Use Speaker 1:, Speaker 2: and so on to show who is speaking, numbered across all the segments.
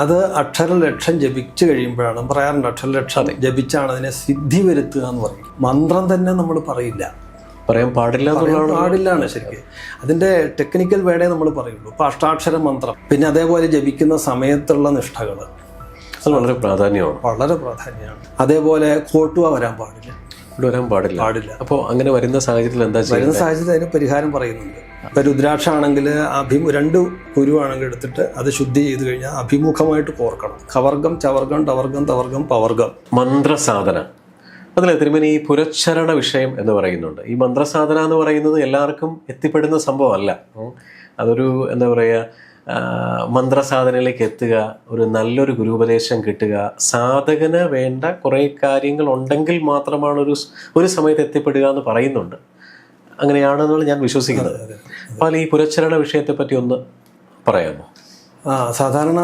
Speaker 1: അത് അക്ഷരലക്ഷം ജപിച്ചു കഴിയുമ്പോഴാണ് പറയാറുണ്ട് അക്ഷരലക്ഷം ജപിച്ചാണ് അതിനെ സിദ്ധി വരുത്തുക എന്ന് പറയും. മന്ത്രം തന്നെ നമ്മൾ പറയില്ല.
Speaker 2: പറയാൻ പാടില്ല എന്നുള്ളതാണ്
Speaker 1: പാടില്ലാണ് ശരിക്കും. അതിന്റെ ടെക്നിക്കൽ വേടേ നമ്മൾ പറയുള്ളൂ. ഇപ്പോൾ അഷ്ടാക്ഷര മന്ത്രം. പിന്നെ അതേപോലെ ജപിക്കുന്ന സമയത്തുള്ള നിഷ്ഠകൾ
Speaker 2: അത് വളരെ പ്രാധാന്യമാണ്.
Speaker 1: വളരെ പ്രാധാന്യമാണ്. അതേപോലെ കോട്ടുവ വരാൻ പാടില്ല.
Speaker 2: ഇവിടെ വരാൻ പാടില്ല.
Speaker 1: പാടില്ല.
Speaker 2: അപ്പോൾ അങ്ങനെ വരുന്ന സാഹചര്യത്തിൽ എന്താ
Speaker 1: വരുന്ന സാഹചര്യത്തിൽ അതിന് പരിഹാരം പറയുന്നുണ്ട്. ഇപ്പൊ രുദ്രാക്ഷ ആണെങ്കിൽ അഭിമു രണ്ട് കുരുവാണെങ്കിൽ എടുത്തിട്ട് അത് ശുദ്ധി ചെയ്ത് കഴിഞ്ഞാൽ അഭിമുഖമായിട്ട് കോർക്കണം. കവർഗം ചവർഗം ടവർഗം തവർഗം പവർഗം.
Speaker 2: മന്ത്രസാധന. അതിലെ തിരുമേനി ഈ പുരച്ചരണ വിഷയം എന്ന് പറയുന്നുണ്ട്. ഈ മന്ത്രസാധന എന്ന് പറയുന്നത് എല്ലാവർക്കും എത്തിപ്പെടുന്ന സംഭവമല്ല. അതൊരു എന്താ പറയുക മന്ത്രസാധനയിലേക്ക് എത്തുക ഒരു നല്ലൊരു ഗുരുപദേശം കിട്ടുക. സാധകന് വേണ്ട കുറേ കാര്യങ്ങൾ ഉണ്ടെങ്കിൽ മാത്രമാണ് ഒരു ഒരു സമയത്ത് എത്തിപ്പെടുക എന്ന് പറയുന്നുണ്ട്. അങ്ങനെയാണെന്നാണ് ഞാൻ വിശ്വസിക്കുന്നത്. അപ്പോൾ ഈ പുരച്ചരണ വിഷയത്തെ പറ്റി ഒന്ന് പറയാമോ?
Speaker 1: ആ സാധാരണ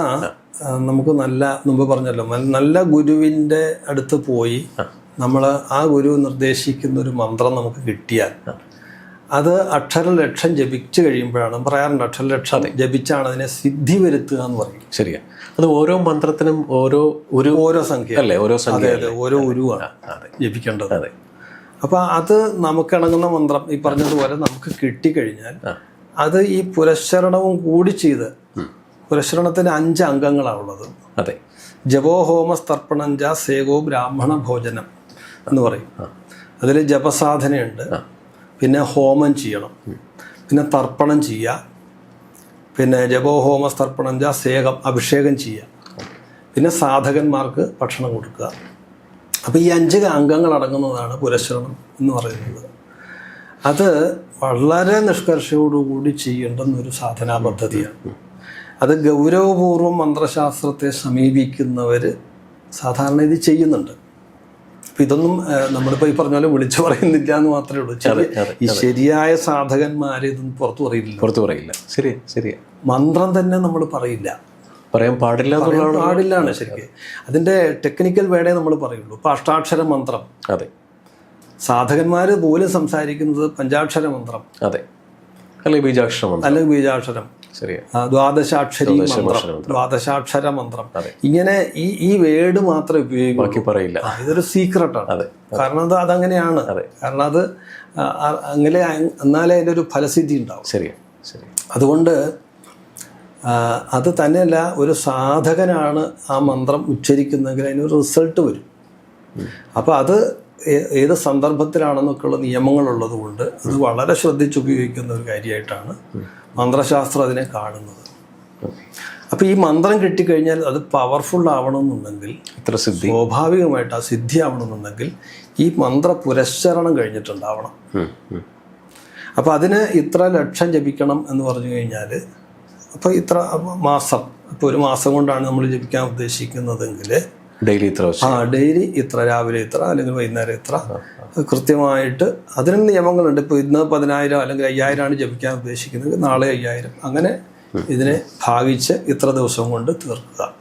Speaker 1: നമുക്ക് നല്ല മുമ്പ് പറഞ്ഞല്ലോ നല്ല ഗുരുവിന്റെ അടുത്ത് പോയി നമ്മൾ ആ ഗുരു നിർദ്ദേശിക്കുന്ന ഒരു മന്ത്രം നമുക്ക് കിട്ടിയാൽ അത് അക്ഷരലക്ഷം ജപിച്ചു കഴിയുമ്പോഴാണ് പറയാറുണ്ട് അക്ഷരലക്ഷം ജപിച്ചാണ് അതിനെ സിദ്ധി വരുത്തുക എന്ന് പറയും.
Speaker 2: ശരിയാ. അത് ഓരോ മന്ത്രത്തിനും ഓരോ ഒരു
Speaker 1: ഓരോ സംഖ്യ.
Speaker 2: അല്ലേ ഓരോ സംഖ്യ
Speaker 1: അതെ ഓരോ ഉരുവാണ് ജപിക്കേണ്ടത്.
Speaker 2: അതെ.
Speaker 1: അപ്പൊ അത് നമുക്ക് നമുക്കിണങ്ങുന്ന മന്ത്രം ഈ പറഞ്ഞതുപോലെ നമുക്ക് കിട്ടിക്കഴിഞ്ഞാൽ. അത് ഈ പുരശ്ശരണവും കൂടി ചെയ്ത് പുരശ്ശരണത്തിന് അഞ്ച് അംഗങ്ങളാണ് ഉള്ളത്.
Speaker 2: അതെ.
Speaker 1: ജപോ ഹോമ സ്തർപ്പണഞ്ച സേകോ ബ്രാഹ്മണ ഭോജനം എന്ന് പറയും. അതിൽ ജപസാധനയുണ്ട്. പിന്നെ ഹോമം ചെയ്യണം. പിന്നെ തർപ്പണം ചെയ്യുക. പിന്നെ ജപോ ഹോമ സ്തർപ്പണഞ്ച സേകം അഭിഷേകം ചെയ്യുക. പിന്നെ സാധകന്മാർക്ക് ഭക്ഷണം കൊടുക്കുക. അപ്പോൾ ഈ അഞ്ച് അംഗങ്ങൾ അടങ്ങുന്നതാണ് പുരശ്രമം എന്ന് പറയുന്നത്. അത് വളരെ നിഷ്കർഷയോടുകൂടി ചെയ്യേണ്ടുന്ന ഒരു സാധനാ പദ്ധതിയാണ്. അത് ഗൗരവപൂർവം മന്ത്രശാസ്ത്രത്തെ സമീപിക്കുന്നവർ സാധാരണ ഇത് ചെയ്യുന്നുണ്ട്. അപ്പം ഇതൊന്നും നമ്മളിപ്പോൾ ഈ പറഞ്ഞ പോലെ വിളിച്ചു പറയുന്നില്ല എന്ന് മാത്രമേ ഉള്ളൂ. ഈ ശരിയായ സാധകന്മാരെ ഇതൊന്നും പുറത്തു പറയില്ല.
Speaker 2: പുറത്തു പറയില്ല. ശരി ശരി
Speaker 1: മന്ത്രം തന്നെ നമ്മൾ പറയില്ല.
Speaker 2: പറയാൻ പാടില്ല എന്നുള്ളതാണ്
Speaker 1: പാടില്ലാണ് ശരിക്കും. അതിന്റെ ടെക്നിക്കൽ വേടേ നമ്മൾ പറയുള്ളൂ. ഇപ്പൊ അഷ്ടാക്ഷര മന്ത്രം.
Speaker 2: അതെ.
Speaker 1: സാധകന്മാർ പോലും സംസാരിക്കുന്നത് പഞ്ചാക്ഷര മന്ത്രം.
Speaker 2: അതെ. അല്ലെ ബീജാക്ഷരം
Speaker 1: അല്ലെങ്കിൽ ബീജാക്ഷരം. ദ്വാദശാക്ഷരി മന്ത്രം.
Speaker 2: മന്ത്രം.
Speaker 1: ദ്വാദശാക്ഷര മന്ത്രം. ഇങ്ങനെ ഈ ഈ വേർഡ് മാത്രം ഉപയോഗിക്കൂ
Speaker 2: പറയില്ല.
Speaker 1: ഇതൊരു സീക്രട്ടാണ്
Speaker 2: അതെ.
Speaker 1: കാരണം അത് അതങ്ങനെയാണ്.
Speaker 2: അതെ.
Speaker 1: കാരണം അത് അങ്ങനെ എന്നാലേ അതിന്റെ ഒരു ഫലസിദ്ധി ഉണ്ടാവും.
Speaker 2: ശരി
Speaker 1: അതുകൊണ്ട് അത് തന്നെയല്ല ഒരു സാധകനാണ് ആ മന്ത്രം ഉച്ചരിക്കുന്നതെങ്കിൽ അതിനൊരു റിസൾട്ട് വരും. അപ്പോൾ അത് ഏത് സന്ദർഭത്തിലാണെന്നൊക്കെയുള്ള നിയമങ്ങളുള്ളത് കൊണ്ട് അത് വളരെ ശ്രദ്ധിച്ച് ഉപയോഗിക്കുന്ന ഒരു കാര്യമായിട്ടാണ് മന്ത്രശാസ്ത്രം അതിനെ കാണുന്നത്. അപ്പോൾ ഈ മന്ത്രം കിട്ടിക്കഴിഞ്ഞാൽ അത് പവർഫുൾ ആവണമെന്നുണ്ടെങ്കിൽ
Speaker 2: ഇത്ര സിദ്ധി.
Speaker 1: സ്വാഭാവികമായിട്ട് ആ സിദ്ധി ആവണമെന്നുണ്ടെങ്കിൽ ഈ മന്ത്ര പുരസ്ചരണം കഴിഞ്ഞിട്ടുണ്ടാവണം. അപ്പോൾ അതിന് ഇത്ര ലക്ഷം ജപിക്കണം എന്ന് പറഞ്ഞു കഴിഞ്ഞാൽ അപ്പോൾ ഇത്ര മാസം ഇപ്പോൾ ഒരു മാസം കൊണ്ടാണ് നമ്മൾ ജപിക്കാൻ ഉദ്ദേശിക്കുന്നതെങ്കിൽ
Speaker 2: ഡെയിലി ഇത്ര
Speaker 1: ആ ഡെയിലി ഇത്ര രാവിലെ ഇത്ര അല്ലെങ്കിൽ വൈകുന്നേരം ഇത്ര. കൃത്യമായിട്ട് അതിനും നിയമങ്ങളുണ്ട്. ഇപ്പോൾ ഇന്ന് പതിനായിരം അല്ലെങ്കിൽ അയ്യായിരമാണ് ജപിക്കാൻ ഉദ്ദേശിക്കുന്നത്. നാളെ അയ്യായിരം. അങ്ങനെ ഇതിനെ ഭാവിച്ച് ഇത്ര ദിവസം കൊണ്ട് തീർക്കുക.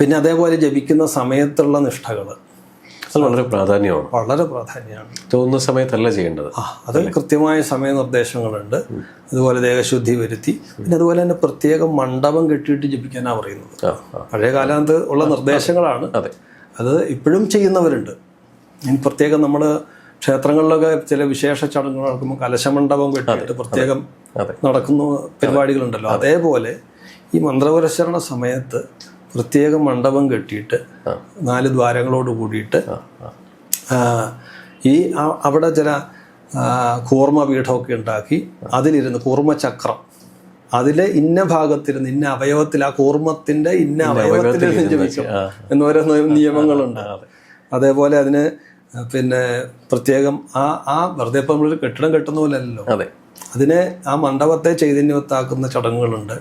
Speaker 1: പിന്നെ അതേപോലെ ജപിക്കുന്ന സമയത്തുള്ള നിഷ്ഠകൾ
Speaker 2: അത് വളരെ പ്രാധാന്യമാണ്.
Speaker 1: വളരെ പ്രാധാന്യമാണ്.
Speaker 2: തോന്നുന്ന സമയത്തല്ല ചെയ്യേണ്ടത്.
Speaker 1: ആ അത് കൃത്യമായ സമയനിർദ്ദേശങ്ങളുണ്ട്. അതുപോലെ ദേഹശുദ്ധി വരുത്തി. പിന്നെ അതുപോലെ തന്നെ പ്രത്യേകം മണ്ഡപം കെട്ടിയിട്ട് ജപിക്കാനാണ് പറയുന്നത്. പഴയ കാലത്ത് ഉള്ള നിർദ്ദേശങ്ങളാണ്.
Speaker 2: അതെ.
Speaker 1: അത് ഇപ്പോഴും ചെയ്യുന്നവരുണ്ട്. ഇനി പ്രത്യേകം നമ്മൾ ക്ഷേത്രങ്ങളിലൊക്കെ ചില വിശേഷ ചടങ്ങുകൾ നടക്കുമ്പോൾ കലശമണ്ഡപം കെട്ടിയിട്ട് പ്രത്യേകം നടക്കുന്ന പരിപാടികളുണ്ടല്ലോ. അതേപോലെ ഈ മന്ത്രപുരസ്കരണ സമയത്ത് പ്രത്യേകം മണ്ഡപം കെട്ടിയിട്ട് നാല് ദ്വാരങ്ങളോട് കൂടിയിട്ട് ഈ അവിടെ ചില കൂർമ്മ പീഠമൊക്കെ ഉണ്ടാക്കി അതിലിരുന്ന് കൂർമ്മചക്രം അതിലെ ഇന്ന ഭാഗത്തിരുന്ന് ഇന്ന അവയവത്തിൽ ആ കൂർമ്മത്തിന്റെ ഇന്ന അവയവത്തിൽ ജപിക്കും. എന്നോരോ നിയമങ്ങളുണ്ട്. അതേപോലെ അതിന് പിന്നെ പ്രത്യേകം ആ ആ വെറുതെ ഇപ്പം നമ്മളൊരു കെട്ടിടം കെട്ടുന്ന പോലെ അല്ലല്ലോ
Speaker 2: അതെ.
Speaker 1: അതിനെ ആ മണ്ഡപത്തെ ചൈതന്യവത്താക്കുന്ന ചടങ്ങുകളുണ്ട്.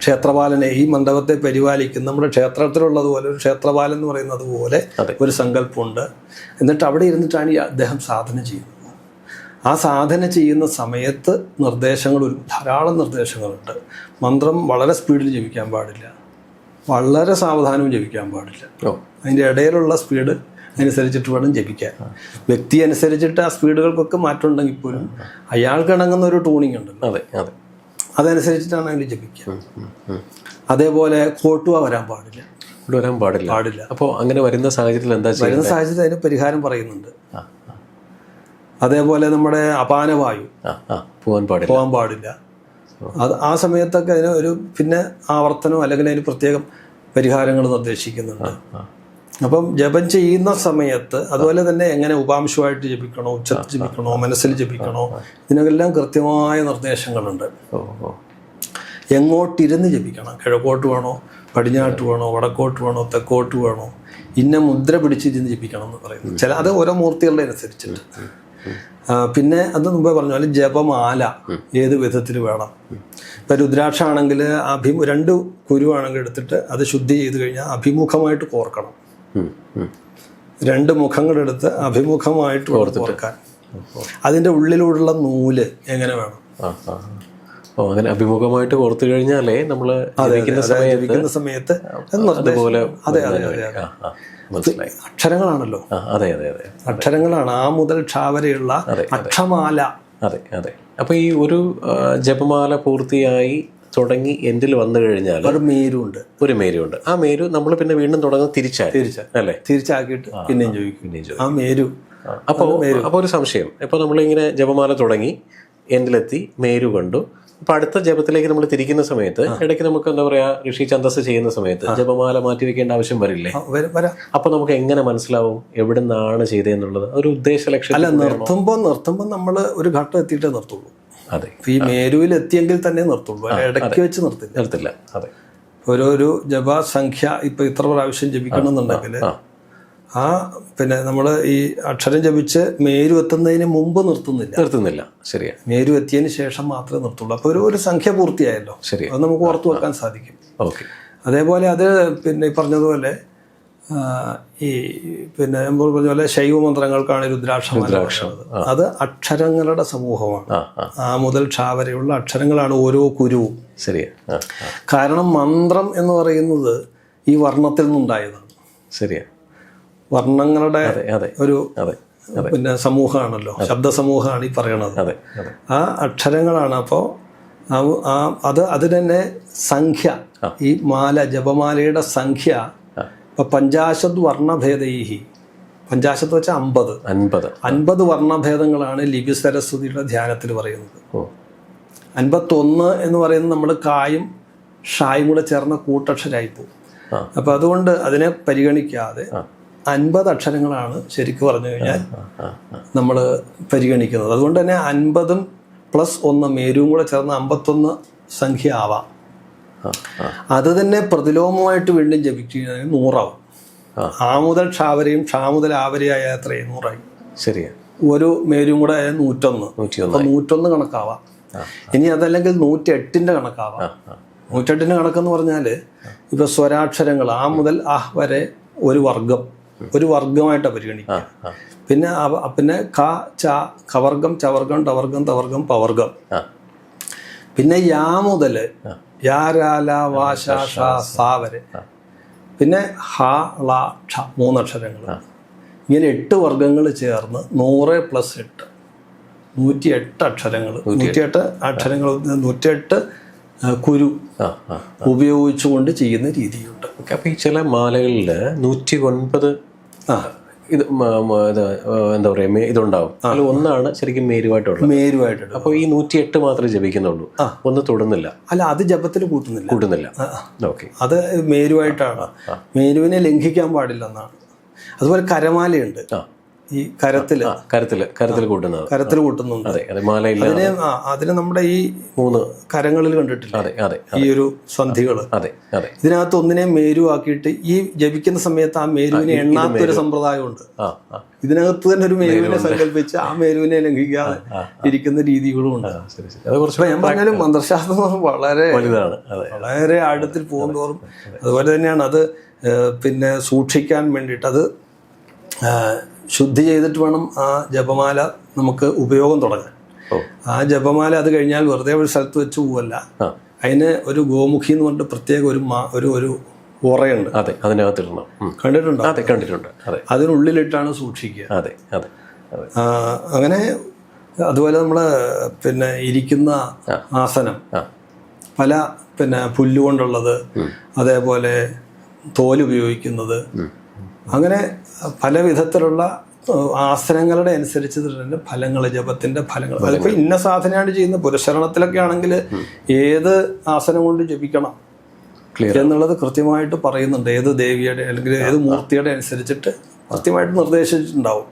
Speaker 1: ക്ഷേത്രപാലനെ ഈ മണ്ഡപത്തെ പരിപാലിക്കുന്ന നമ്മുടെ ക്ഷേത്രത്തിലുള്ളതുപോലെ ഒരു ക്ഷേത്രപാലൻ എന്ന് പറയുന്നത് പോലെ ഒരു സങ്കല്പമുണ്ട്. എന്നിട്ട് അവിടെ ഇരുന്നിട്ടാണ് ഈ അദ്ദേഹം സാധന ചെയ്യുന്നത്. ആ സാധന ചെയ്യുന്ന സമയത്ത് നിർദ്ദേശങ്ങൾ ഒരു ധാരാളം നിർദ്ദേശങ്ങളുണ്ട്. മന്ത്രം വളരെ സ്പീഡിൽ ജപിക്കാൻ പാടില്ല. വളരെ സാവധാനവും ജപിക്കാൻ പാടില്ല. അതിന്റെ ഇടയിലുള്ള സ്പീഡ് അനുസരിച്ചിട്ട് വേണം ജപിക്കാൻ. വ്യക്തി അനുസരിച്ചിട്ട് ആ സ്പീഡുകൾക്കൊക്കെ മാറ്റം ഉണ്ടെങ്കിൽ പോലും അയാൾക്ക് ഇണങ്ങുന്ന ഒരു ടൂണിങ് ഉണ്ട്
Speaker 2: അതെ അതെ.
Speaker 1: അതനുസരിച്ചിട്ടാണ് അതിൽ ജപിക്കുക. അതേപോലെ കോട്ടുവ വരാൻ പാടില്ല.
Speaker 2: വരാൻ പാടില്ല.
Speaker 1: പാടില്ല.
Speaker 2: അപ്പോൾ അങ്ങനെ വരുന്ന സാഹചര്യത്തിൽ എന്താ
Speaker 1: വരുന്ന സാഹചര്യത്തിൽ അതിന് പരിഹാരം പറയുന്നുണ്ട്. അതേപോലെ നമ്മുടെ അപാനവായു
Speaker 2: പോകാൻ പാടില്ല.
Speaker 1: പോകാൻ പാടില്ല. അത് ആ സമയത്തൊക്കെ അതിന് ഒരു പിന്നെ ആവർത്തനം അല്ലെങ്കിൽ അതിന് പ്രത്യേകം പരിഹാരങ്ങൾ നിർദ്ദേശിക്കുന്നുണ്ട്. അപ്പം ജപം ചെയ്യുന്ന സമയത്ത് അതുപോലെ തന്നെ എങ്ങനെ ഉപാംശമായിട്ട് ജപിക്കണോ ഉച്ചത്തിൽ ജപിക്കണോ മനസ്സിൽ ജപിക്കണോ ഇതിനെല്ലാം കൃത്യമായ നിർദ്ദേശങ്ങളുണ്ട്. എങ്ങോട്ടിരുന്ന് ജപിക്കണം? കിഴക്കോട്ട് വേണോ? പടിഞ്ഞാട്ട് വേണോ? വടക്കോട്ട് വേണോ? തെക്കോട്ട് വേണോ? ഇന്ന മുദ്ര പിടിച്ചിരുന്ന് ജപിക്കണം എന്ന് പറയുന്നത്. ചില അത് ഓരോ മൂർത്തികളുടെ അനുസരിച്ചിട്ട്. പിന്നെ അത് മുമ്പേ പറഞ്ഞ പോലെ ജപമാല ഏത് വിധത്തിൽ വേണം? ഇപ്പം രുദ്രാക്ഷ ആണെങ്കിൽ അഭി രണ്ട് കുരുവാണെങ്കിൽ എടുത്തിട്ട് അത് ശുദ്ധി ചെയ്ത് കഴിഞ്ഞാൽ അഭിമുഖമായിട്ട് കോർക്കണം. രണ്ട് മുഖങ്ങളെടുത്ത് അഭിമുഖമായിട്ട് കോർക്കാൻ അതിന്റെ ഉള്ളിലുള്ള നൂൽ എങ്ങനെ വേണം?
Speaker 2: ഓ അങ്ങനെ അഭിമുഖമായിട്ട് ഓർത്തു കഴിഞ്ഞാലേ നമ്മൾ ജപിക്കുന്ന സമയത്ത് അതുപോലെ
Speaker 1: അതെ അതെ അതെ
Speaker 2: മനസ്സിലായി.
Speaker 1: അക്ഷരങ്ങളാണല്ലോ.
Speaker 2: അതെ അതെ അതെ.
Speaker 1: അക്ഷരങ്ങളാണ് ആ മുതൽ ക്ഷ വരെയുള്ള അക്ഷമാല.
Speaker 2: അതെ അതെ. അപ്പൊ ഈ ഒരു ജപമാല പൂർത്തിയായി തുടങ്ങി എൻഡിൽ വന്നു കഴിഞ്ഞാൽ
Speaker 1: ഒരു മേരുണ്ട്
Speaker 2: ഒരു മേരുണ്ട് ആ മേരു നമ്മൾ പിന്നെ വീണ്ടും തുടങ്ങുന്നത് തിരിച്ചായി
Speaker 1: അല്ലെ
Speaker 2: അല്ലേ?
Speaker 1: തിരിച്ചാക്കിയിട്ട് പിന്നെയും ചോദിക്കും.
Speaker 2: പിന്നെയും ചോദിക്കും.
Speaker 1: ആ മേരു.
Speaker 2: അപ്പോൾ അപ്പോൾ ഒരു സംശയം. ഇപ്പോൾ നമ്മളിങ്ങനെ ജപമാല തുടങ്ങി എൻഡിലെത്തി മേരു കണ്ടു. അപ്പൊ അടുത്ത ജപത്തിലേക്ക് നമ്മൾ തിരിക്കുന്ന സമയത്ത് ഇടയ്ക്ക് നമുക്ക് എന്താ പറയാ ഋഷി ഛന്ദസ് ചെയ്യുന്ന സമയത്ത് ജപമാല മാറ്റി വെക്കേണ്ട ആവശ്യം വരില്ലേ? അപ്പൊ നമുക്ക് എങ്ങനെ മനസ്സിലാവും എവിടെ നിന്നാണ് ചെയ്തതെന്നുള്ളത്? ഒരു ഉദ്ദേശ ലക്ഷ്യം
Speaker 1: അല്ല നിർത്തുമ്പോൾ നിർത്തുമ്പോൾ നമ്മൾ ഒരു ഘട്ടം എത്തിയിട്ടേ നിർത്തുള്ളൂ.
Speaker 2: അതെ.
Speaker 1: ഈ മേരുവിൽ എത്തിയെങ്കിൽ തന്നെ നിർത്തുള്ളൂ. ഇടയ്ക്ക് വെച്ച് നിർത്തില്ല.
Speaker 2: നിർത്തില്ല. അതെ.
Speaker 1: ഓരോരു ജപസംഖ്യ ഇപ്പൊ ഇത്ര പ്രാവശ്യം ജപിക്കണം എന്നുണ്ടെങ്കിൽ
Speaker 2: ആ.
Speaker 1: പിന്നെ നമ്മൾ ഈ അക്ഷരം ജപിച്ച് മേരു എത്തുന്നതിന് മുമ്പ് നിർത്തുന്നില്ല.
Speaker 2: നിർത്തുന്നില്ല. ശരിയാ.
Speaker 1: മേരു എത്തിയതിന് ശേഷം മാത്രമേ നിർത്തുള്ളൂ. അപ്പോൾ ഒരു ഒരു സംഖ്യ പൂർത്തിയായല്ലോ.
Speaker 2: ശരി.
Speaker 1: അത് നമുക്ക് ഓർത്തു വെക്കാൻ സാധിക്കും.
Speaker 2: ഓക്കെ.
Speaker 1: അതേപോലെ അത് പിന്നെ ഈ പറഞ്ഞതുപോലെ ഈ പിന്നെ നമ്മൾ പറഞ്ഞ പോലെ ശൈവ മന്ത്രങ്ങൾക്കാണ് രുദ്രാക്ഷ. അത് അക്ഷരങ്ങളുടെ സമൂഹമാണ്.
Speaker 2: ആ
Speaker 1: മുതൽ ക്ഷാവരെയുള്ള അക്ഷരങ്ങളാണ് ഓരോ കുരുവും
Speaker 2: ആ
Speaker 1: കാരണം മന്ത്രം എന്ന് പറയുന്നത് ഈ വർണത്തിൽ നിന്നുണ്ടായതാണ്.
Speaker 2: ശരിയാ. വർണങ്ങളുടെ
Speaker 1: ഒരു പിന്നെ സമൂഹമാണല്ലോ. ശബ്ദ സമൂഹമാണ് ഈ പറയണത്. ആ അക്ഷരങ്ങളാണ് അപ്പോൾ അത് അത് തന്നെ സംഖ്യ. ഈ മാല ജപമാലയുടെ സംഖ്യ ഇപ്പൊ പഞ്ചാശത് വർണഭേദൈഹി. പഞ്ചാശത്ത് വെച്ചാൽ അമ്പത്.
Speaker 2: അൻപത്.
Speaker 1: അൻപത് വർണഭേദങ്ങളാണ് ലിപി സരസ്വതിയുടെ ധ്യാനത്തിൽ പറയുന്നത്. അൻപത്തൊന്ന് എന്ന് പറയുന്നത് നമ്മൾ കായും ഷായും കൂടെ ചേർന്ന കൂട്ടക്ഷരായി പോകും അപ്പൊ അതുകൊണ്ട് അതിനെ പരിഗണിക്കാതെ അൻപത് അക്ഷരങ്ങളാണ് ശരിക്കും പറഞ്ഞു കഴിഞ്ഞാൽ നമ്മൾ പരിഗണിക്കുന്നത്. അതുകൊണ്ട് തന്നെ അൻപതും പ്ലസ് ഒന്ന് മേരുവും കൂടെ ചേർന്ന് അമ്പത്തൊന്ന് സംഖ്യ ആവാം. അത് തന്നെ പ്രതിലോമമായിട്ട് വീണ്ടും ജപിക്കുകയാണെങ്കിൽ നൂറാവും.
Speaker 2: ആ.
Speaker 1: മുതൽ ക്ഷാവരയും ക്ഷാ മുതൽ ആവരയായ എത്രയും നൂറായി.
Speaker 2: ശരിയാ.
Speaker 1: ഒരു മേരും കൂടെ ആയ നൂറ്റൊന്ന്. അപ്പൊ നൂറ്റൊന്ന് കണക്കാവാം. ഇനി അതല്ലെങ്കിൽ നൂറ്റെട്ടിന്റെ കണക്കാവാം.
Speaker 2: ആ ആ.
Speaker 1: നൂറ്റെട്ടിന്റെ കണക്കെന്ന് പറഞ്ഞാൽ ഇപ്പൊ സ്വരാക്ഷരങ്ങൾ ആ മുതൽ അഹ് വരെ ഒരു വർഗം. ഒരു വർഗമായിട്ടാണ് പരിഗണിക്കുക. പിന്നെ പിന്നെ ക ച കവർഗം ചവർഗം ടവർഗം തവർഗം പവർഗം. പിന്നെ യാ മുതൽ യാ രാ ല വാ ശ ഷ സ വരെ പിന്നെ ഹ ള ക്ഷ മൂന്നക്ഷരങ്ങൾ ഇങ്ങനെ എട്ട് വർഗങ്ങൾ ചേർന്ന് നൂറ് പ്ലസ് എട്ട്. നൂറ്റി എട്ട് അക്ഷരങ്ങൾ നൂറ്റിയെട്ട് അക്ഷരങ്ങൾ നൂറ്റിയെട്ട് കുരു ഉപയോഗിച്ചുകൊണ്ട് ചെയ്യുന്ന രീതിയുണ്ട്.
Speaker 2: അപ്പോൾ ഈ ചില മാലകളിൽ നൂറ്റി ഒൻപത്
Speaker 1: ആ.
Speaker 2: ഇത് ഇത് എന്താ പറയുക ഇതുണ്ടാവും. അതിൽ ഒന്നാണ് ശരിക്കും മേരുവായിട്ടുള്ളത്.
Speaker 1: മേരുവായിട്ടുള്ളത്.
Speaker 2: അപ്പോൾ ഈ നൂറ്റി എട്ട് മാത്രമേ ജപിക്കുന്നുള്ളൂ. ഒന്ന് തൊടുന്നില്ല.
Speaker 1: അല്ല അത് ജപത്തിൽ കൂട്ടുന്നില്ല.
Speaker 2: കൂട്ടുന്നില്ല. ഓക്കെ.
Speaker 1: അത് മേരുവായിട്ടാണ്. മേരുവിനെ ലംഘിക്കാൻ പാടില്ല എന്നാണ് അതുപോലെ കരമാലയുണ്ട്.
Speaker 2: ആ.
Speaker 1: ഈ കരത്തിൽ
Speaker 2: കരത്തിൽ കരത്തിൽ കൂട്ടുന്നത്
Speaker 1: കരത്തിൽ കൂട്ടുന്നുണ്ട്.
Speaker 2: അതെ അതെ മാലയില്ല
Speaker 1: അതിനെ നമ്മുടെ ഈ
Speaker 2: മൂന്ന്.
Speaker 1: കരങ്ങളിൽ കണ്ടിട്ടില്ല?
Speaker 2: അതെ അതെ
Speaker 1: ഈ ഒരു സന്ധികൾ
Speaker 2: അതെ അതെ.
Speaker 1: ഇതിനകത്ത് ഒന്നിനെ മേരു ആക്കിയിട്ട് ഈ ജപിക്കുന്ന സമയത്ത് ആ മേരുവിനെ എണ്ണാത്തൊരു സമ്പ്രദായമുണ്ട്.
Speaker 2: ആ ആ.
Speaker 1: ഇതിനകത്ത് തന്നെ ഒരു മേരുവിനെ സങ്കല്പിച്ച് ആ മേരുവിനെ ലംഘിക്കാതെ ഇരിക്കുന്ന രീതികളും ഉണ്ട്. ഞാൻ പറഞ്ഞാലും മന്ത്രശാസ്ത്രം വളരെ
Speaker 2: വലുതാണ്.
Speaker 1: വളരെ ആഴത്തിൽ പോകുന്നതോറും അതുപോലെ തന്നെയാണ് അത് പിന്നെ സൂക്ഷിക്കാൻ വേണ്ടിയിട്ട് അത് ശുദ്ധി ചെയ്തിട്ട് വേണം ആ ജപമാല നമുക്ക് ഉപയോഗം തുടങ്ങാൻ. ആ ജപമാല അത് കഴിഞ്ഞാൽ വെറുതെ ഒരു സ്ഥലത്ത് വെച്ച് പോവല്ല. അതിന് ഒരു ഗോമുഖി എന്ന് പറഞ്ഞിട്ട് പ്രത്യേക ഒരു ഒരു ഒരു ഉറയുണ്ട്
Speaker 2: അതെ അതിനകത്തിടണം.
Speaker 1: കണ്ടിട്ടുണ്ടോ?
Speaker 2: അതെ കണ്ടിട്ടുണ്ട്. അതെ.
Speaker 1: അതിനുള്ളിലിട്ടാണ് സൂക്ഷിക്കുക.
Speaker 2: അതെ അതെ
Speaker 1: അങ്ങനെ അതുപോലെ നമ്മൾ പിന്നെ ഇരിക്കുന്ന ആസനം. പല പിന്നെ പുല്ലുകൊണ്ടുള്ളത് അതേപോലെ തോൽ ഉപയോഗിക്കുന്നത്. അങ്ങനെ പല വിധത്തിലുള്ള ആസനങ്ങളുടെ അനുസരിച്ച് തന്നെ ഫലങ്ങൾ ജപത്തിന്റെ ഫലങ്ങൾ. അതിപ്പോ ഇന്ന സാധനയാണ് ചെയ്യുന്ന പുരശരണത്തിലൊക്കെ ആണെങ്കിൽ ഏത് ആസനം കൊണ്ട് ജപിക്കണം എന്നുള്ളത് കൃത്യമായിട്ട് പറയുന്നുണ്ട്. ഏത് ദേവിയുടെ അല്ലെങ്കിൽ ഏത് മൂർത്തിയുടെ അനുസരിച്ചിട്ട് കൃത്യമായിട്ട് നിർദ്ദേശിച്ചിട്ടുണ്ടാവും.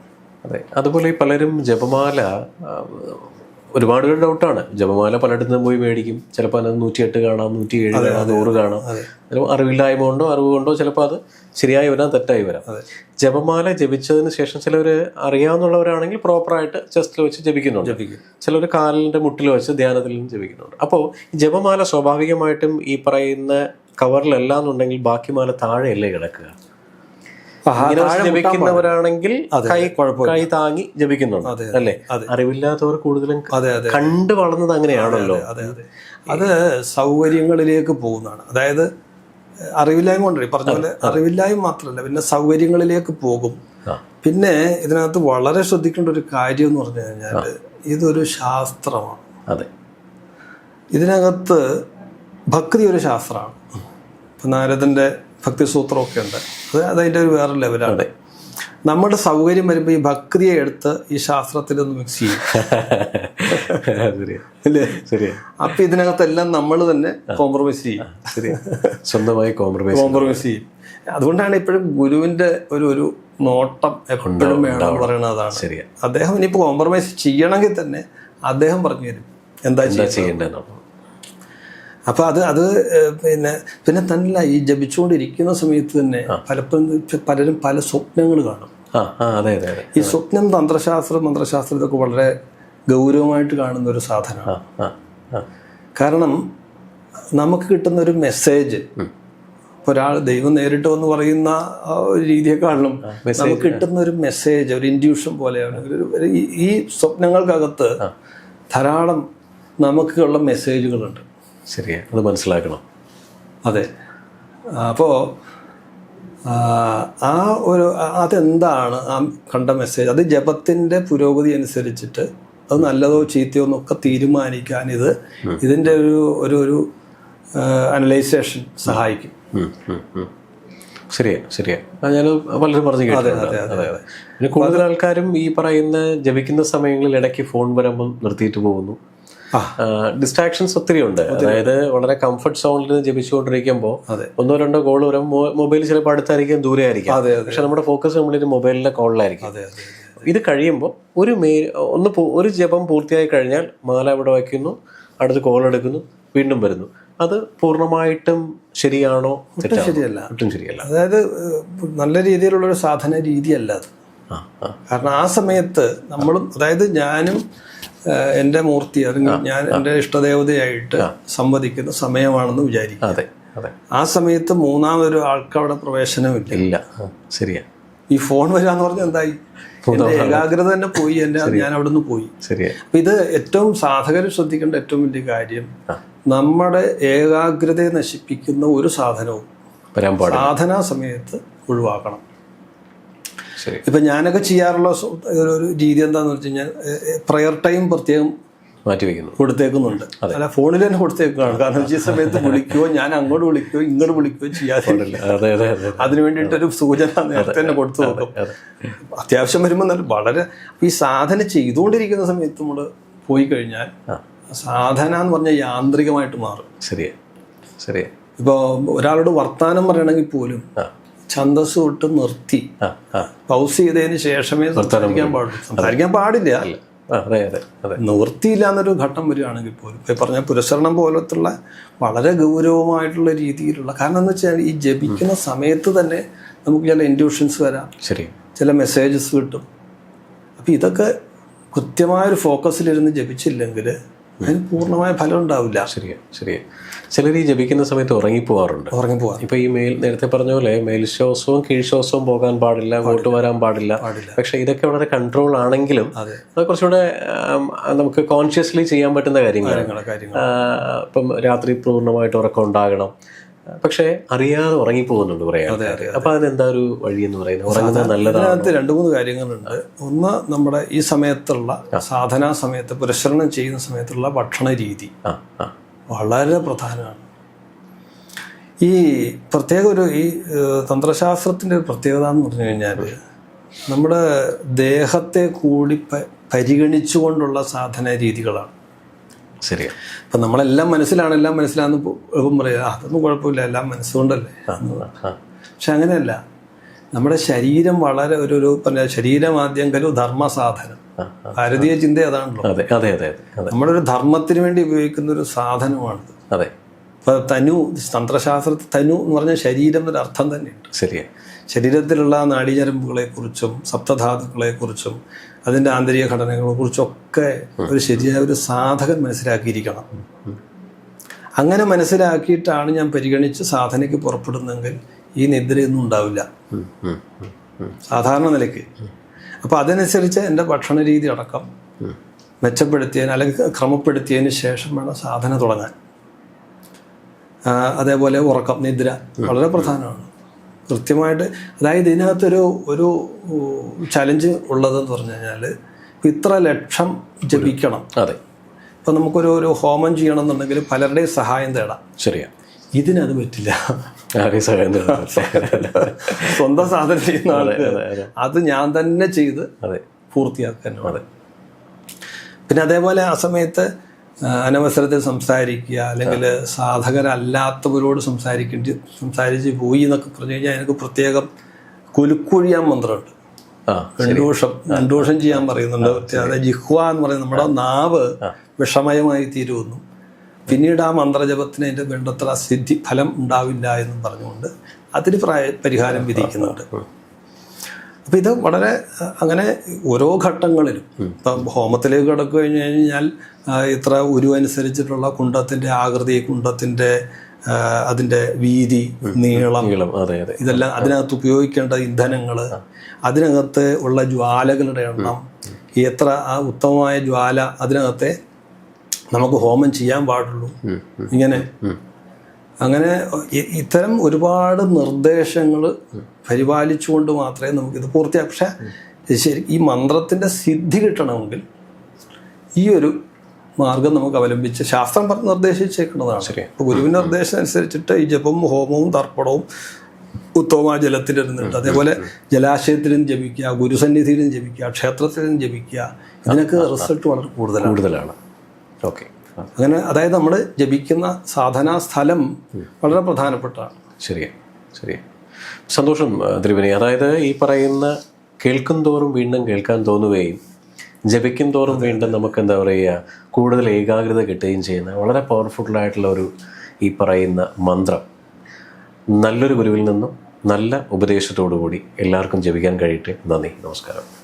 Speaker 2: അതെ. അതുപോലെ പലരും ജപമാല ഒരുപാട് പേര് ഡൗട്ടാണ്. ജപമാല പലയിടത്തും പോയി മേടിക്കും. ചിലപ്പോൾ അത് നൂറ്റിയെട്ട് കാണാം നൂറ്റി ഏഴ് കാണാം നൂറ് കാണാം. ചിലപ്പോൾ അറിവില്ലായ്മ കൊണ്ടോ അറിവ് കൊണ്ടോ ചിലപ്പോൾ അത് ശരിയായി വരാം തെറ്റായി വരാം. ജപമാല ജപിച്ചതിന് ശേഷം ചിലവർ അറിയാവുന്നവരാണെങ്കിൽ പ്രോപ്പറായിട്ട് ചെസ്റ്റിൽ വെച്ച് ജപിക്കുന്നുണ്ട്.
Speaker 1: ജപിക്കും.
Speaker 2: ചിലർ കാലിന്റെ മുട്ടിൽ വെച്ച് ധ്യാനത്തിൽ ജപിക്കുന്നുണ്ട്. അപ്പോൾ ജപമാല സ്വാഭാവികമായിട്ടും ഈ പറയുന്ന കവറിലല്ല എന്നുണ്ടെങ്കിൽ ബാക്കി മാല താഴെയല്ലേ കിടക്കുക
Speaker 1: ആ,
Speaker 2: ഇങ്ങനെ
Speaker 1: താഴെ മുട്ടാൻ
Speaker 2: ജപിക്കുന്നവരാണെങ്കിൽ കൈ. കൈ താങ്ങി ജപിക്കുന്നുണ്ട്. അല്ലെ. അറിവില്ലാത്തവർ കൂടുതലും കണ്ടു വളർന്നത് അങ്ങനെയാണല്ലോ.
Speaker 1: അതെ സൗകര്യങ്ങളിലേക്ക് പോകുന്നതാണ്. അതായത് അറിവില്ലായ്മ കൊണ്ടല്ലേ പറഞ്ഞ പോലെ അറിവില്ലായ്മ മാത്രമല്ല പിന്നെ സൗകര്യങ്ങളിലേക്ക് പോകും. പിന്നെ ഇതിനകത്ത് വളരെ ശ്രദ്ധിക്കേണ്ട ഒരു കാര്യം എന്ന് പറഞ്ഞു കഴിഞ്ഞാൽ ഇതൊരു ശാസ്ത്രമാണ്.
Speaker 2: അതെ.
Speaker 1: ഇതിനകത്ത് ഭക്തി ഒരു ശാസ്ത്രമാണ്. ഇപ്പം നാരദന്റെ ഭക്തിസൂത്രമൊക്കെ ഉണ്ട് അത് അതതിന്റെ ഒരു വേറെ ലെവലാണ്. നമ്മുടെ സൗകര്യം വരുമ്പോൾ ഈ ഭക്തിയെ എടുത്ത് ഈ ശാസ്ത്രത്തിലൊന്ന് മിക്സ് ചെയ്യും. അല്ലേ?
Speaker 2: ശരിയാ.
Speaker 1: അപ്പം ഇതിനകത്തെല്ലാം നമ്മൾ തന്നെ കോംപ്രമൈസ് ചെയ്യും.
Speaker 2: ശരി സ്വന്തമായി കോംപ്രമൈസ്
Speaker 1: കോംപ്രമൈസ് ചെയ്യും. അതുകൊണ്ടാണ് ഇപ്പോഴും ഗുരുവിന്റെ ഒരു ഒരു നോട്ടം എപ്പോഴും വേണം പറയുന്നത്
Speaker 2: ശരി
Speaker 1: അദ്ദേഹം ഇനിയിപ്പോൾ കോംപ്രമൈസ് ചെയ്യണമെങ്കിൽ തന്നെ അദ്ദേഹം പറഞ്ഞു തരും. എന്താ
Speaker 2: എന്താ
Speaker 1: ചെയ്യുക
Speaker 2: ചെയ്യേണ്ടതെന്നോ
Speaker 1: അപ്പൊ അത് അത് പിന്നെ പിന്നെ തന്നെ ഈ ജപിച്ചുകൊണ്ടിരിക്കുന്ന സമയത്ത് തന്നെ പലപ്പോഴും പലരും പല സ്വപ്നങ്ങൾ കാണും.
Speaker 2: അതെ അതെ
Speaker 1: ഈ സ്വപ്നം തന്ത്രശാസ്ത്രം മന്ത്രശാസ്ത്രം ഇതൊക്കെ വളരെ ഗൗരവമായിട്ട് കാണുന്ന ഒരു സാധനമാണ് കാരണം നമുക്ക് കിട്ടുന്ന ഒരു മെസ്സേജ് ഒരാൾ ദൈവം നേരിട്ട് എന്ന് പറയുന്ന രീതിയെക്കാളും നമുക്ക് കിട്ടുന്ന ഒരു മെസ്സേജ് ഒരു ഇൻഡ്യൂഷൻ പോലെയാണ്. ഈ സ്വപ്നങ്ങൾക്കകത്ത് ധാരാളം നമുക്കുള്ള മെസ്സേജുകളുണ്ട്
Speaker 2: ശരിയാ അത് മനസ്സിലാക്കണം.
Speaker 1: അതെ. അപ്പോൾ ആ ഒരു അതെന്താണ് ആ കണ്ട മെസ്സേജ് അത് ജപത്തിന്റെ പുരോഗതി അനുസരിച്ചിട്ട് അത് നല്ലതോ ചീത്തയോ എന്നൊക്കെ തീരുമാനിക്കാൻ ഇത് ഇതിന്റെ ഒരു ഒരു ഒരു അനലൈസേഷൻ സഹായിക്കും.
Speaker 2: ശരിയാ ശരിയാ. ഞാൻ പലരും പറഞ്ഞു കേട്ടിട്ടുണ്ട്.
Speaker 1: അതെ,
Speaker 2: അതെ അതെ. പിന്നെ കൂടുതൽ ആൾക്കാരും ഈ പറയുന്ന ജപിക്കുന്ന സമയങ്ങളിൽ ഇടയ്ക്ക് ഫോൺ വരുമ്പോൾ നിർത്തിയിട്ട് പോകുന്നു. ഡിസ്ട്രാക്ഷൻസ് ഒത്തിരി ഉണ്ട്. അതായത് വളരെ കംഫർട്ട് സോണിൽ നിന്ന് ജപിച്ചുകൊണ്ടിരിക്കുമ്പോൾ. ഒന്നോ രണ്ടോ കോൾ വരും. മൊബൈൽ ചിലപ്പോൾ അടുത്തായിരിക്കും ദൂരെ ആയിരിക്കും. പക്ഷെ നമ്മുടെ ഫോക്കസ് കംപ്ലീറ്റ് മൊബൈലിലെ കോളിലായിരിക്കും ഇത് കഴിയുമ്പോൾ ഒരു മേ ഒന്ന് ഒരു ജപം പൂർത്തിയായി കഴിഞ്ഞാൽ മാല അവിടെ വയ്ക്കുന്നു അടുത്ത് കോൾ എടുക്കുന്നു വീണ്ടും വരുന്നു. അത് പൂർണമായിട്ടും ശരിയാണോ
Speaker 1: ശരിയല്ല.
Speaker 2: ഒട്ടും ശരിയല്ല.
Speaker 1: അതായത് നല്ല രീതിയിലുള്ള ഒരു സാധന രീതിയല്ല അത്. കാരണം ആ സമയത്ത് നമ്മളും അതായത് ഞാനും എന്റെ എന്റെ മൂർത്തി അല്ലെങ്കിൽ ഞാൻ എന്റെ ഇഷ്ടദേവതയായിട്ട് സംവദിക്കുന്ന സമയമാണെന്ന് വിചാരിക്കും
Speaker 2: അതെ അതെ.
Speaker 1: ആ സമയത്ത് മൂന്നാമതൊരു ആൾക്ക് അവിടെ പ്രവേശനമില്ല.
Speaker 2: ഇല്ല. ശരിയാ.
Speaker 1: ഈ ഫോൺ വരാന്ന് പറഞ്ഞാൽ എന്തായി? എന്റെ ഏകാഗ്രത തന്നെ പോയി. എന്റെ ഞാൻ അവിടെ നിന്ന് പോയി.
Speaker 2: ശരിയാ.
Speaker 1: അപ്പൊ ഇത് ഏറ്റവും സാധകർ ശ്രദ്ധിക്കേണ്ട ഏറ്റവും വലിയ കാര്യം നമ്മുടെ ഏകാഗ്രതയെ നശിപ്പിക്കുന്ന ഒരു സാധനവും സാധന സമയത്ത് ഒഴിവാക്കണം. ഇപ്പൊ ഞാനൊക്കെ ചെയ്യാറുള്ള ഒരു രീതി എന്താന്ന് വെച്ച് കഴിഞ്ഞാൽ പ്രയർ ടൈം പ്രത്യേകം
Speaker 2: മാറ്റി വെക്കുന്നു
Speaker 1: കൊടുത്തേക്കുന്നുണ്ട് അല്ല ഫോണിൽ തന്നെ കൊടുത്തേക്കാണ്. കാരണം ഈ സമയത്ത് വിളിക്കുകയോ ഞാൻ അങ്ങോട്ട് വിളിക്കുകയോ ഇങ്ങോട്ട് വിളിക്കുകയോ ചെയ്യാതെ
Speaker 2: അതെ അതെ അതെ.
Speaker 1: അതിനു വേണ്ടിയിട്ടൊരു സൂചന നേരത്തെ തന്നെ കൊടുത്തു നോക്കും. അത്യാവശ്യം വരുമ്പോൾ നല്ല വളരെ ഈ സാധന ചെയ്തുകൊണ്ടിരിക്കുന്ന സമയത്ത് നമ്മൾ പോയി കഴിഞ്ഞാൽ സാധന എന്ന് പറഞ്ഞാൽ യാന്ത്രികമായിട്ട് മാറും.
Speaker 2: ശരിയാ. ശരിയാ.
Speaker 1: ഇപ്പോൾ ഒരാളോട് വർത്തമാനം പറയണമെങ്കിൽ പോലും
Speaker 2: ആ
Speaker 1: ഛന്തസ് തൊട്ട് നിർത്തി. പൗസ് ചെയ്തതിന് ശേഷമേ സംസാരിക്കാൻ പാടുള്ളൂ. സംസാരിക്കാൻ പാടില്ല. നിവൃത്തിയില്ല എന്നൊരു ഘട്ടം വരികയാണെങ്കിൽ പോലും ഇപ്പോൾ പറഞ്ഞ പുരസ്കരണം പോലത്തുള്ള വളരെ ഗൗരവമായിട്ടുള്ള രീതിയിലുള്ള കാരണം എന്ന് വെച്ചാൽ ഈ ജപിക്കുന്ന സമയത്ത് തന്നെ നമുക്ക് ചില ഇൻഡ്യൂഷൻസ് വരാം.
Speaker 2: ശരി.
Speaker 1: ചില മെസ്സേജസ് കിട്ടും. അപ്പം ഇതൊക്കെ കൃത്യമായൊരു ഫോക്കസിലിരുന്ന് ജപിച്ചില്ലെങ്കിൽ അതിന് പൂർണമായ ഫലം ഉണ്ടാവില്ല.
Speaker 2: ശരിയാ ശരിയാ. ചിലർ ഈ ജപിക്കുന്ന സമയത്ത് ഉറങ്ങിപ്പോവാറുണ്ട്.
Speaker 1: ഉറങ്ങിപ്പോവാ.
Speaker 2: ഇപ്പൊ ഈ മേൽ നേരത്തെ പറഞ്ഞ പോലെ മേൽശ്വാസവും കീഴ്ശ്വാസവും പോകാൻ പാടില്ല വോട്ട് വരാൻ പാടില്ല. പക്ഷെ ഇതൊക്കെ വളരെ കൺട്രോൾ ആണെങ്കിലും
Speaker 1: അതെ.
Speaker 2: കുറച്ചുകൂടെ നമുക്ക് കോൺഷ്യസ്ലി ചെയ്യാൻ പറ്റുന്ന
Speaker 1: കാര്യങ്ങൾ
Speaker 2: ഇപ്പം രാത്രി പൂർണമായിട്ട് ഉറക്കം ഉണ്ടാകണം. പക്ഷെ അറിയാതെ ഉറങ്ങിപ്പോകുന്നുണ്ട് ആൾക്കാർ അപ്പൊ അതിനെന്താ ഒരു വഴി എന്ന് പറയുന്നത്? ഉറങ്ങുന്നത് നല്ലതാണ്.
Speaker 1: അതിനകത്ത് രണ്ട് മൂന്ന് കാര്യങ്ങളുണ്ട്. ഒന്ന് നമ്മുടെ ഈ സമയത്തുള്ള സാധനാ സമയത്ത് പുരസ്കരണം ചെയ്യുന്ന സമയത്തുള്ള ഭക്ഷണ രീതി. വളരെ പ്രധാനമാണ്. ഈ പ്രത്യേക ഒരു ഈ തന്ത്രശാസ്ത്രത്തിന്റെ തന്ത്രശാസ്ത്രത്തിന്റെ ഒരു പ്രത്യേകത എന്ന് പറഞ്ഞു കഴിഞ്ഞാൽ നമ്മുടെ ദേഹത്തെ കൂടി പരിഗണിച്ചുകൊണ്ടുള്ള സാധന രീതികളാണ്.
Speaker 2: ശരിയാ.
Speaker 1: അപ്പം നമ്മളെല്ലാം മനസ്സിലാണ് എല്ലാം മനസ്സിലാന്ന് എളുപ്പം പറയാം "ആ, അതൊന്നും കുഴപ്പമില്ല എല്ലാം മനസ്സുകൊണ്ടല്ലേ? പക്ഷെ അങ്ങനെയല്ല. നമ്മുടെ ശരീരം വളരെ ഒരു ഒരു പറഞ്ഞ ശരീരമാദ്യം കരു ധർമ്മസാധനം.
Speaker 2: ധർമ്മ സാധനം
Speaker 1: ഭാരതീയ ചിന്ത അതാണല്ലോ.
Speaker 2: അതെ അതെ അതെ
Speaker 1: നമ്മുടെ ഒരു ധർമ്മത്തിന് വേണ്ടി ഉപയോഗിക്കുന്ന ഒരു സാധനമാണിത്.
Speaker 2: അതെ.
Speaker 1: ഇപ്പൊ തനു തന്ത്രശാസ്ത്രത്തിൽ തനു എന്ന് പറഞ്ഞ ശരീരം എന്നൊരു അർത്ഥം തന്നെയുണ്ട്.
Speaker 2: ശരിയാണ്
Speaker 1: ശരീരത്തിലുള്ള സപ്തധാതുക്കളെ സപ്തധാതുക്കളെക്കുറിച്ചും അതിന്റെ ആന്തരിക ഘടനകളെ കുറിച്ചൊക്കെ ഒരു ശരിയായ ഒരു സാധകൻ മനസ്സിലാക്കിയിരിക്കണം. അങ്ങനെ മനസ്സിലാക്കിയിട്ടാണ് ഞാൻ പരിഗണിച്ച് സാധനയ്ക്ക് പുറപ്പെടുന്നെങ്കിൽ ഈ നിദ്രയൊന്നും ഉണ്ടാവില്ല. സാധാരണ നിലയ്ക്ക്. അപ്പോൾ അതനുസരിച്ച് എന്റെ ഭക്ഷണ രീതി അടക്കം മെച്ചപ്പെടുത്തിയതിന് അല്ലെങ്കിൽ ക്രമപ്പെടുത്തിയതിന് ശേഷം വേണം സാധന തുടങ്ങാൻ. അതേപോലെ ഉറക്കം നിദ്ര വളരെ പ്രധാനമാണ്. കൃത്യമായിട്ട് അതായത് ഇതിനകത്തൊരു ഒരു ചലഞ്ച് ഉള്ളതെന്ന് പറഞ്ഞു കഴിഞ്ഞാൽ ഇത്ര ലക്ഷം ജപിക്കണം.
Speaker 2: അതെ.
Speaker 1: ഇപ്പം നമുക്കൊരു ഒരു ഹോമം ചെയ്യണം എന്നുണ്ടെങ്കിൽ പലരുടെയും സഹായം തേടാം.
Speaker 2: ശരിയാ.
Speaker 1: ഇതിനത് പറ്റില്ല. സ്വന്തം സാധനം ചെയ്യുന്ന
Speaker 2: അതെ,
Speaker 1: ഞാൻ തന്നെ ചെയ്ത്
Speaker 2: അതെ.
Speaker 1: പൂർത്തിയാക്കാൻ
Speaker 2: അതെ.
Speaker 1: പിന്നെ അതേപോലെ ആ സമയത്ത് അനവസരത്തിൽ സംസാരിക്കുക അല്ലെങ്കിൽ സാധകരല്ലാത്തവരോട് സംസാരിക്കേണ്ടി സംസാരിച്ച് പോയി എന്നൊക്കെ പറഞ്ഞു കഴിഞ്ഞാൽ എനിക്ക് പ്രത്യേകം കൊലുക്കൊഴിയാൻ മന്ത്രമുണ്ട്. രണ്ടൂഷം രണ്ടൂഷം ചെയ്യാൻ പറയുന്നുണ്ട്. അതായത് ജിഹ്വ എന്ന് പറയുന്നത് നമ്മുടെ നാവ് വിഷമയമായി തീരുവന്നു പിന്നീട് ആ മന്ത്രജപത്തിന് അതിന്റെ വേണ്ടത്ര സിദ്ധി ഫലം ഉണ്ടാവില്ല എന്നും പറഞ്ഞുകൊണ്ട് അതിന് പ്രായ പരിഹാരം വിധിക്കുന്നുണ്ട്. അപ്പം ഇത് വളരെ അങ്ങനെ ഓരോ ഘട്ടങ്ങളിലും. ഇപ്പം ഹോമത്തിലേക്ക് കടന്നു കഴിഞ്ഞ് കഴിഞ്ഞാൽ ഇത്ര ഉരു അനുസരിച്ചിട്ടുള്ള കുണ്ടത്തിന്റെ ആകൃതി കുണ്ടത്തിന്റെ അതിന്റെ വീതി നീളം ഇതെല്ലാം അതിനകത്ത് ഉപയോഗിക്കേണ്ട ഇന്ധനങ്ങൾ അതിനകത്ത് ഉള്ള ജ്വാലകളുടെ എണ്ണം എത്ര ആ ഉത്തമമായ ജ്വാല അതിനകത്തെ നമുക്ക് ഹോമം ചെയ്യാൻ പാടുള്ളൂ. ഇങ്ങനെ. അങ്ങനെ ഇത്തരം ഒരുപാട് നിർദ്ദേശങ്ങൾ പരിപാലിച്ചുകൊണ്ട് മാത്രമേ നമുക്കിത് പൂർത്തിയാക്കും. പക്ഷേ ശരി ഈ മന്ത്രത്തിന്റെ സിദ്ധി കിട്ടണമെങ്കിൽ ഈ ഒരു മാർഗം നമുക്ക് അവലംബിച്ച് ശാസ്ത്രം പറഞ്ഞ് നിർദ്ദേശിച്ചേക്കുന്നതാണ്.
Speaker 2: ശരി.
Speaker 1: അപ്പോൾ ഗുരുവിന്റെ നിർദ്ദേശം അനുസരിച്ചിട്ട് ഈ ജപം ഹോമവും തർപ്പണവും ഉത്തമമായ ജലത്തിലിരുന്നിട്ട് അതേപോലെ ജലാശയത്തിലും ജപിക്കുക ഗുരുസന്നിധിയിലും ജപിക്കുക ക്ഷേത്രത്തിലും ജപിക്കുക ഇതിനൊക്കെ റിസൾട്ട് വളരെ കൂടുതലാണ്.
Speaker 2: കൂടുതലാണ്. ഓക്കെ.
Speaker 1: അങ്ങനെ അതായത് നമ്മൾ ജപിക്കുന്ന സാധനാ സ്ഥലം വളരെ പ്രധാനപ്പെട്ടതാണ്.
Speaker 2: ശരിയാ ശരിയാ. സന്തോഷം ദ്രിപനി അതായത് ഈ പറയുന്ന കേൾക്കും തോറും വീണ്ടും കേൾക്കാൻ തോന്നുകയും ജപിക്കും തോറും വീണ്ടും നമുക്ക് എന്താ പറയുക കൂടുതൽ ഏകാഗ്രത കിട്ടുകയും ചെയ്യുന്ന വളരെ പവർഫുള്ളായിട്ടുള്ള ഒരു ഈ പറയുന്ന മന്ത്രം. നല്ലൊരു ഗുരുവിൽ നിന്നും നല്ല ഉപദേശത്തോടു കൂടി എല്ലാവർക്കും ജപിക്കാൻ കഴിയട്ടെ. നന്ദി നമസ്കാരം.